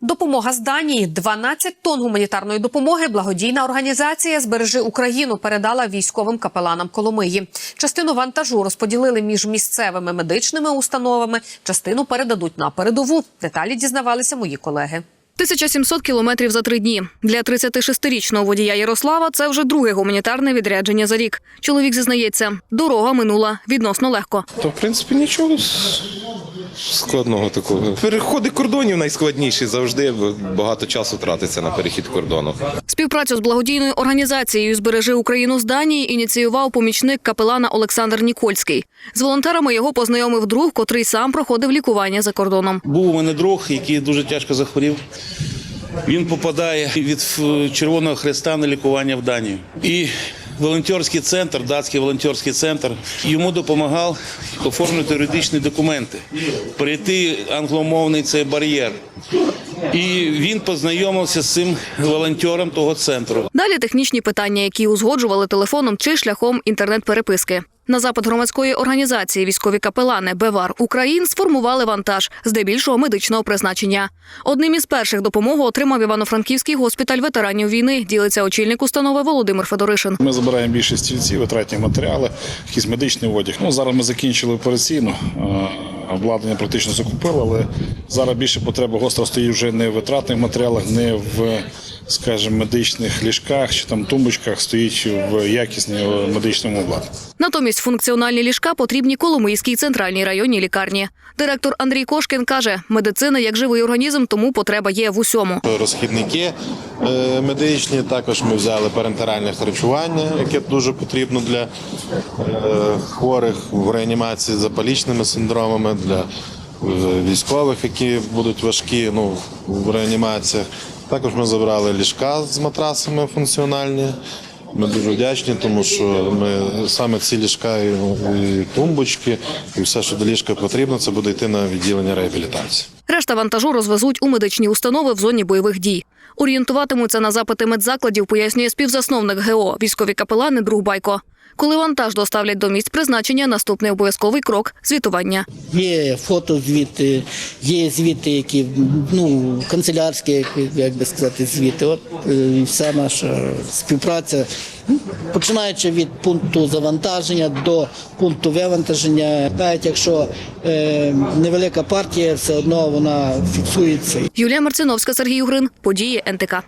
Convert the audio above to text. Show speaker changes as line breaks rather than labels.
Допомога з Данії 12 тонн гуманітарної допомоги. Благодійна організація Збережи Україну передала військовим капеланам Коломиї. Частину вантажу розподілили між місцевими медичними установами. Частину передадуть на передову. Деталі дізнавалися мої колеги.
1700 кілометрів за три дні. Для 36-річного водія Ярослава це вже друге гуманітарне відрядження за рік. Чоловік зізнається, дорога минула відносно легко.
То, в принципі, нічого складного такого. Переходи кордонів найскладніші завжди, багато часу тратиться на перехід кордону.
Співпрацю з благодійною організацією Збережи Україну з Данії ініціював помічник капелана Олександр Нікольський. З волонтерами його познайомив друг, котрий сам проходив лікування за кордоном.
Був у мене друг, який дуже тяжко захворів. Він попадає від Червоного Хреста на лікування в Данію. І волонтерський центр, датський волонтерський центр, йому допомагав оформити юридичні документи, перейти англомовний цей бар'єр. І він познайомився з цим волонтером того центру.
Далі технічні питання, які узгоджували телефоном чи шляхом інтернет-переписки. На запит громадської організації військові капелани Бевар Україн сформували вантаж, здебільшого медичного призначення. Одним із перших допомогу отримав Івано-Франківський госпіталь ветеранів війни. Ділиться очільник установи Володимир Федоришин.
Ми забираємо більше стільці, витратні матеріали, якийсь медичний одяг. Ну зараз ми закінчили операційну. Обладнання практично закупили, але зараз більше потреба гостра стоїть вже не в витратних матеріалах, не в, скажімо, медичних ліжках чи там тумбочках, стоїть в якісному медичному обладнанні.
Натомість функціональні ліжка потрібні Коломийській центральній районній лікарні. Директор Андрій Кошкін каже, медицина як живий організм, тому потреба є в усьому.
розхідники е, медичні. Також ми взяли парентеральне харчування, яке дуже потрібно для е, хворих в реанімації з запалічними синдромами, для е, військових, які будуть важкі ну, в реанімаціях. Також ми забрали ліжка з матрасами функціональні. Ми дуже вдячні, тому що ми саме ці ліжка і, тумбочки, і все, що до ліжка потрібно, це буде йти на відділення реабілітації.
Решта вантажу розвезуть у медичні установи в зоні бойових дій. Орієнтуватимуться на запити медзакладів, пояснює співзасновник ГО військові капелани друг Байко. Коли вантаж доставлять до місць призначення, наступний обов'язковий крок звітування.
Є фотозвіти, є звіти, які ну канцелярські, як, би сказати, звіти. От е, і вся наша співпраця, починаючи від пункту завантаження до пункту вивантаження. Навіть якщо е, невелика партія, все одно вона фіксується.
Юлія Марциновська, Сергій Угрин. Події НТК.